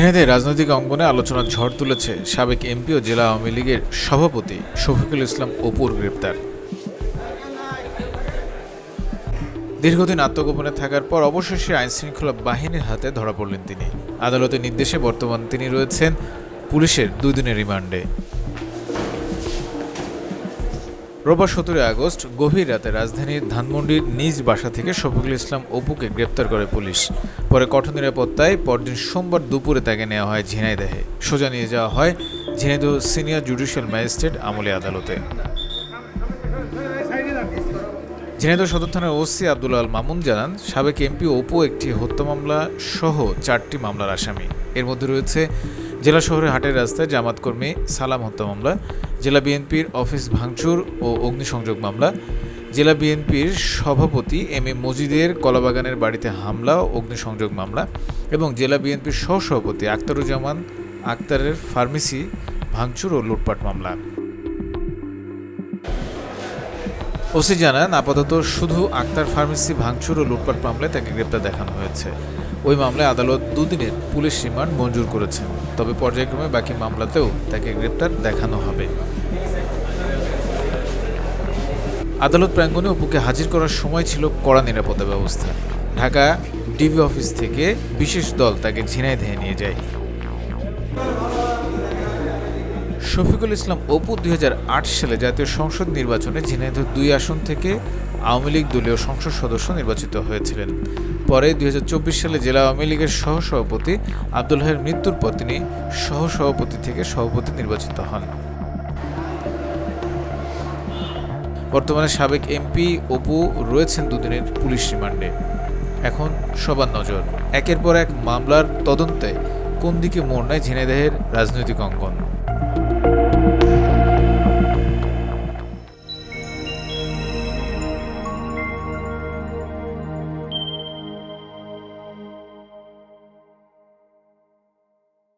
ঝিনাইদহে রাজনৈতিক অঙ্গনে আলোচনার ঝড় তুলেছে সাবেক এমপি ও জেলা আওয়ামী লীগের সভাপতি শফিকুল ইসলাম অপুর গ্রেপ্তার। দীর্ঘদিন আত্মগোপনে থাকার পর অবশেষে আইনশৃঙ্খলা বাহিনীর হাতে ধরা পড়লেন তিনি। আদালতের নির্দেশে বর্তমান তিনি রয়েছেন পুলিশের দুই দিনের রিমান্ডে। রোববার সতেরোই আগস্ট গভীর রাতে রাজধানীর ধানমন্ডির নিজ বাসা থেকে শফিকুল ইসলাম অপুকে গ্রেপ্তার করে পুলিশ। পরে কঠোর নিরাপত্তায় পরদিন সোমবার দুপুরে তাকে নেওয়া হয় ঝিনাইদহে সোজা নিয়ে যাওয়া হয় ঝিনাইদহ সিনিয়র জুডিশিয়াল ম্যাজিস্ট্রেট আমলে আদালতে। ঝিনাইদহ সদর থানার ওসি আব্দুল আল মামুন জানান, সাবেক এমপি অপু একটি হত্যা মামলা সহ চারটি মামলার আসামি। এর মধ্যে রয়েছে জেলা শহরের হাটের রাস্তায় জামাত কর্মী সালাম হত্যা মামলা, জেলা বিএনপির অফিস ভাঙচুর ও অগ্নিসংযোগ মামলা, জেলা বিএনপির সভাপতি এম এ মজিদের কলাবাগানের বাড়িতে হামলা ও অগ্নিসংযোগ মামলা এবং জেলা বিএনপির সহসভাপতি আক্তারুজ্জামান আক্তারের ফার্মেসি ভাঙচুর ও লুটপাট মামলা। ওসি জানান, আপাতত শুধু আক্তার ফার্মেসি ভাঙচুর ও লুটপাট মামলায় তাকে গ্রেপ্তার দেখানো হয়েছে। ওই মামলায় আদালত দুদিনের পুলিশ রিমান্ড মঞ্জুর করেছেন। তবে পর্যায়ক্রমে বাকি মামলাতেও তাকে গ্রেপ্তার দেখানো হবে। আদালত প্রাঙ্গণে অপুকে হাজির করার সময় ছিল কড়া নিরাপত্তা ব্যবস্থা। ঢাকা ডিবি অফিস থেকে বিশেষ দল তাকে ঝিনাইদহে নিয়ে যায়। শফিকুল ইসলাম অপু দুই হাজার আট সালে জাতীয় সংসদ নির্বাচনে ঝিনাইদহ দুই আসন থেকে আওয়ামী লীগ দলীয় সংসদ সদস্য নির্বাচিত হয়েছিলেন। পরে দুই সালে জেলা আওয়ামী লীগের সহসভাপতি আব্দুল হাইয়ের মৃত্যুর পর তিনি সহসভাপতি থেকে সভাপতি নির্বাচিত হন। বর্তমানে সাবেক এমপি অপু রয়েছেন দুদিনের পুলিশ রিমান্ডে। এখন সবার নজর, একের পর এক মামলার তদন্তে কোন দিকে মোড় নেয় ঝিনাইদহের রাজনৈতিক অঙ্গন?